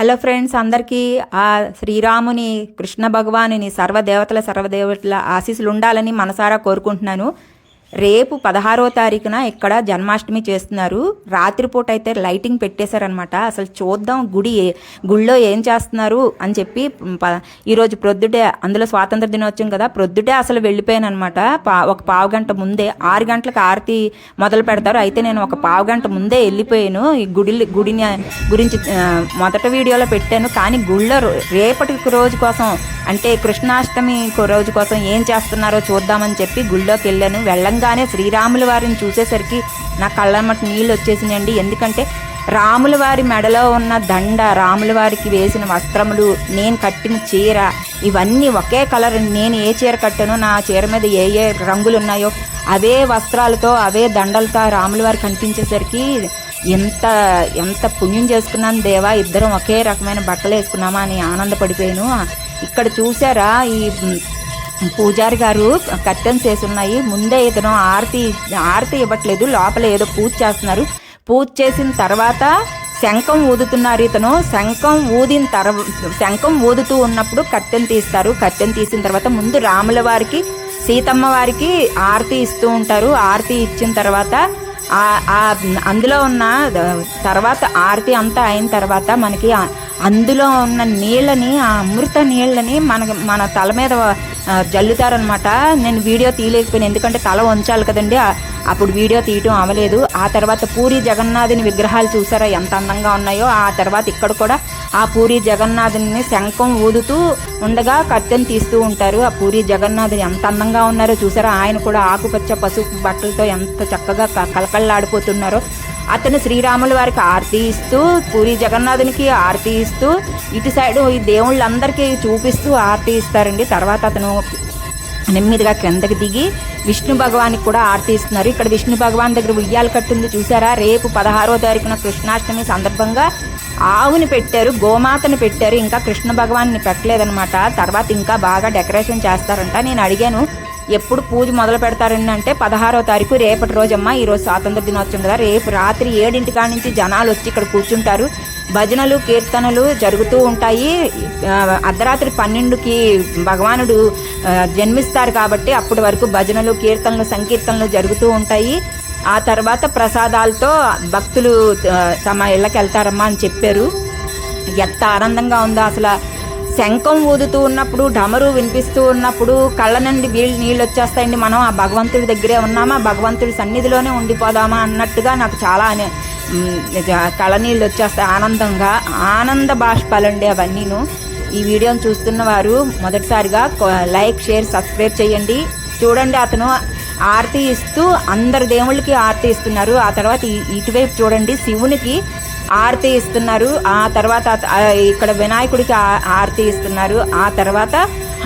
Hello friends అందరికీ ఆ శ్రీరాముని కృష్ణ భగవానుని సర్వదేవతల సర్వదేవతల ఆశీస్సులు ఉండాలని మనసారా కోరుకుంటున్నాను. రేపు పదహారో తారీఖున ఇక్కడ జన్మాష్టమి చేస్తున్నారు? రాత్రిపూట అయితే లైటింగ్ పెట్టేశారనమాట అసలు చూద్దాం గుడి గుళ్ళో ఏం చేస్తున్నారు అని చెప్పి ప- ఈరోజు ప్రొద్దుటే అందులో స్వాతంత్ర దినోత్సవం కదా ప్రొద్దుటే అసలు వెళ్ళిపోయాను అనమాట పా ఒక పావు గంట ముందే ఆరు గంటలకు ఆరతి మొదలు పెడతారు. అయితే నేను ఒక పావు గంట ముందే వెళ్ళిపోయాను. ఈ గుడి గుడిని గురించి మొదట వీడియోలో పెట్టాను. కానీ గుళ్ళో రేపటి రోజు కోసం అంటే కృష్ణాష్టమి రోజు కోసం ఏం చేస్తున్నారో చూద్దామని చెప్పి గుళ్ళోకి వెళ్ళాను. చూడంగానే శ్రీరాముల వారిని చూసేసరికి నా కళ్ళమ్మటి నీళ్ళు వచ్చేసినాయండి. ఎందుకంటే రాముల వారి మెడలో ఉన్న దండ రాముల వారికి వేసిన వస్త్రములు నేను కట్టిన చీర ఇవన్నీ ఒకే కలర్ నేను ఏ చీర కట్టానో నా చీర మీద ఏ ఏ రంగులు ఉన్నాయో అవే వస్త్రాలతో అవే దండలతో రాముల వారు కనిపించేసరికి ఎంత ఎంత పుణ్యం చేసుకున్నాను దేవా ఇద్దరం ఒకే రకమైన బట్టలు వేసుకున్నామా అని ఆనందపడిపోయాను. ఇక్కడ చూసారా ఈ పూజారి గారు కర్టన్స్ వేసి ఉన్నాయి ముందే ఇతను ఆరతి ఆరతి ఇవ్వట్లేదు. లోపల ఏదో పూజ చేస్తున్నారు. పూజ చేసిన తర్వాత శంఖం ఊదుతున్నారు ఇతను. శంఖం ఊదిన తర్వా శంఖం ఊదుతూ ఉన్నప్పుడు కట్టెను తీస్తారు. కట్టెను తీసిన తర్వాత ముందు రాముల వారికి సీతమ్మ వారికి ఆరతి ఇస్తూ ఉంటారు. ఆరతి ఇచ్చిన తర్వాత అందులో ఉన్న తర్వాత ఆరతి అంతా అయిన తర్వాత మనకి అందులో ఉన్న నీళ్ళని ఆ అమృత నీళ్ళని మన మన తల మీద జల్లుతారనమాట నేను వీడియో తీయలేకపోయాను ఎందుకంటే తల ఉంచాలి కదండి. అప్పుడు వీడియో తీయటం అవ్వలేదు. ఆ తర్వాత పూరి జగన్నాథుని విగ్రహాలు చూసారా? ఎంత అందంగా ఉన్నాయో. ఆ తర్వాత ఇక్కడ కూడా ఆ పూరి జగన్నాథుని శంఖం ఊదుతూ ఉండగా కట్టెను తీస్తూ ఉంటారు. ఆ పూరి జగన్నాథుని ఎంత అందంగా ఉన్నారో చూసారా? ఆయన కూడా ఆకుపచ్చ పసుపు బట్టలతో ఎంత చక్కగా క- కలకల్లాడిపోతున్నారో అతను శ్రీరాముల వారికి ఆరతి ఇస్తూ పూరి జగన్నాథునికి ఆరతి ఇస్తూ ఇటు సైడు ఈ దేవుళ్ళందరికీ చూపిస్తూ ఆరతి ఇస్తారండి. తర్వాత అతను నెమ్మదిగా కిందకి దిగి విష్ణు భగవానికి కూడా ఆరతి ఇస్తున్నారు. ఇక్కడ విష్ణు భగవాన్ దగ్గర ఉయ్యాలు కట్టుంది చూసారా? రేపు పదహారో తారీఖున కృష్ణాష్టమి సందర్భంగా ఆవుని పెట్టారు గోమాతను పెట్టారు ఇంకా కృష్ణ భగవాన్ని పెట్టలేదనమాట తర్వాత ఇంకా బాగా డెకరేషన్ చేస్తారంట. నేను అడిగాను ఎప్పుడు పూజ మొదలు పెడతారండి అంటే పదహారో తారీఖు రేపటి రోజమ్మా ఈరోజు స్వాతంత్ర దినోత్సవం కదా. రేపు రాత్రి ఏడింటి కాడ నుంచి జనాలు వచ్చి ఇక్కడ కూర్చుంటారు. భజనలు కీర్తనలు జరుగుతూ ఉంటాయి. అర్ధరాత్రి పన్నెండుకి భగవానుడు జన్మిస్తారు కాబట్టి అప్పటి వరకు భజనలు కీర్తనలు సంకీర్తనలు జరుగుతూ ఉంటాయి. ఆ తర్వాత ప్రసాదాలతో భక్తులు తమ ఇళ్ళకి వెళ్తారమ్మా అని చెప్పారు. ఎంత ఆనందంగా ఉందో అసలు. శంఖం ఊదుతూ ఉన్నప్పుడు డమరు వినిపిస్తూ ఉన్నప్పుడు కళ్ళ నుండి వీళ్ళు నీళ్ళు వచ్చేస్తాయండి మనం. ఆ భగవంతుడి దగ్గరే ఉన్నామా? భగవంతుడి సన్నిధిలోనే ఉండిపోదామా అన్నట్టుగా నాకు చాలా కళ్ళ నీళ్ళు వచ్చేస్తాయి ఆనందంగా. ఆనంద బాష్పాలండి అవన్నీను. ఈ వీడియోను చూస్తున్న వారు మొదటిసారిగా లైక్ షేర్ సబ్స్క్రైబ్ చేయండి. చూడండి అతను ఆరతి ఇస్తూ అందరి దేవుళ్ళకి ఆరతి ఇస్తున్నారు. ఆ తర్వాత ఇటువైపు చూడండి శివునికి ఆరతి ఇస్తున్నారు. ఆ తర్వాత ఇక్కడ వినాయకుడికి ఆర్తి ఆరతి ఇస్తున్నారు. ఆ తర్వాత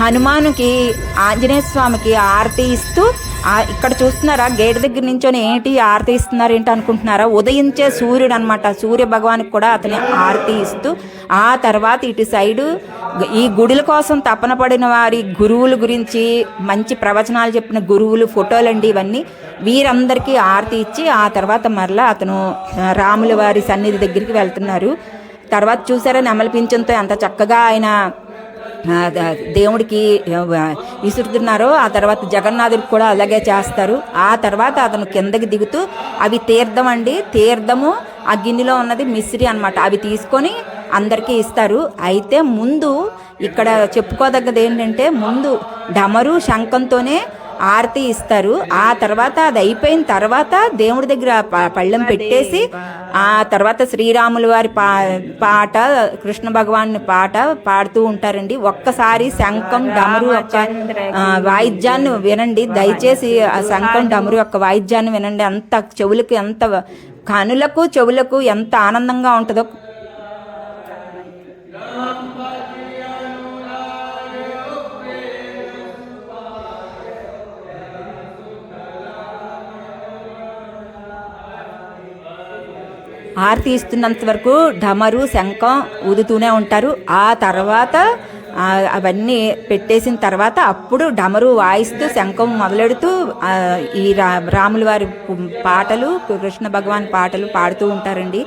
హనుమానుకి ఆంజనేయ స్వామికి ఆరతి ఇస్తూ ఇక్కడ చూస్తున్నారా? గేట్ దగ్గర నుంచొని ఏంటి ఆరతి ఇస్తున్నారు ఏంటి అనుకుంటున్నారా? ఉదయించే సూర్యుడు అనమాట సూర్య భగవానికి కూడా అతని ఆరతి ఇస్తూ ఆ తర్వాత ఇటు సైడు ఈ గుడుల కోసం తపన పడిన వారి గురువుల గురించి మంచి ప్రవచనాలు చెప్పిన గురువులు ఫోటోలు అండి ఇవన్నీ. వీరందరికీ ఆరతి ఇచ్చి ఆ తర్వాత మరలా అతను రాముల వారి సన్నిధి దగ్గరికి వెళ్తున్నారు. తర్వాత చూసారా నెమల పింఛంతో ఎంత చక్కగా ఆయన దేవుడికి విసురుతున్నారో ఆ తర్వాత జగన్నాథుడికి కూడా అలాగే చేస్తారు. ఆ తర్వాత అతను కిందకి దిగుతూ అవి తీర్థం అండి. తీర్థము ఆ గిన్నెలో ఉన్నది మిశ్రి అనమాట అవి తీసుకొని అందరికీ ఇస్తారు. అయితే ముందు ఇక్కడ చెప్పుకోదగ్గది ఏంటంటే ముందు డమరు శంఖంతోనే ఆరతి ఇస్తారు. ఆ తర్వాత అది అయిపోయిన తర్వాత దేవుడి దగ్గర పళ్ళెం పెట్టేసి ఆ తర్వాత శ్రీరాముల వారి పా పాట కృష్ణ భగవాన్ పాట పాడుతూ ఉంటారండి. ఒక్కసారి శంఖం డమరు యొక్క వాయిద్యాన్ని వినండి. దయచేసి ఆ శంఖం డమరు యొక్క వాయిద్యాన్ని వినండి. అంత చెవులకు ఎంత కనులకు చెవులకు ఎంత ఆనందంగా ఉంటుందో. ఆరతి ఇస్తున్నంత వరకు ఢమరు శంఖం ఊదుతూనే ఉంటారు. ఆ తర్వాత అవన్నీ పెట్టేసిన తర్వాత అప్పుడు డమరు వాయిస్తూ శంఖం మొదలెడుతూ ఈ రా రాముల వారి పాటలు కృష్ణ భగవాన్ పాటలు పాడుతూ ఉంటారండి.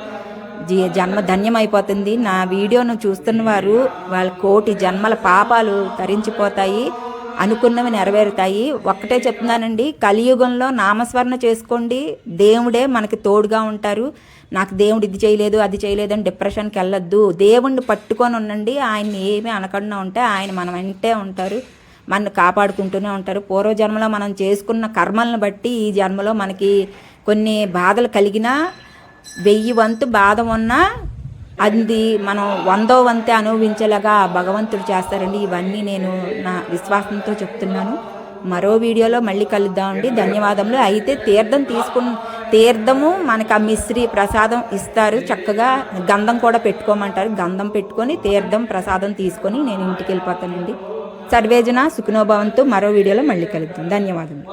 జీ- జన్మ ధన్యమైపోతుంది. నా వీడియోను చూస్తున్న వారు వాళ్ళ కోటి జన్మల పాపాలు తరించిపోతాయి. అనుకున్నవి నెరవేరుతాయి. ఒక్కటే చెప్తున్నానండి కలియుగంలో నామస్మరణ చేసుకోండి. దేవుడే మనకి తోడుగా ఉంటారు. నాకు దేవుడు ఇది చేయలేదు అది చేయలేదు అని డిప్రెషన్కి వెళ్ళొద్దు. దేవుణ్ణి పట్టుకొని ఉండండి. ఆయన్ని ఏమీ అనకుండా ఉంటే ఆయన మన వెంటే ఉంటారు. మనల్ని కాపాడుకుంటూనే ఉంటారు. పూర్వజన్మలో మనం చేసుకున్న కర్మలను బట్టి ఈ జన్మలో మనకి కొన్ని బాధలు కలిగినా వెయ్యి వంతు బాధ ఉన్నా అది మనం వందో వంతే అనుభవించేలాగా భగవంతుడు చేస్తారండి. ఇవన్నీ నేను నా విశ్వాసంతో చెప్తున్నాను. మరో వీడియోలో మళ్ళీ కలుద్దామండి ధన్యవాదములు. అయితే తీర్థం తీసుకు తీర్థము మనకు ఆ మిశ్రీ ప్రసాదం ఇస్తారు. చక్కగా గంధం కూడా పెట్టుకోమంటారు. గంధం పెట్టుకొని తీర్థం ప్రసాదం తీసుకొని నేను ఇంటికి వెళ్ళిపోతానండి. సర్వేజన సుఖనోభవంతో మరో వీడియోలో మళ్ళీ కలుద్దాం. ధన్యవాదములు.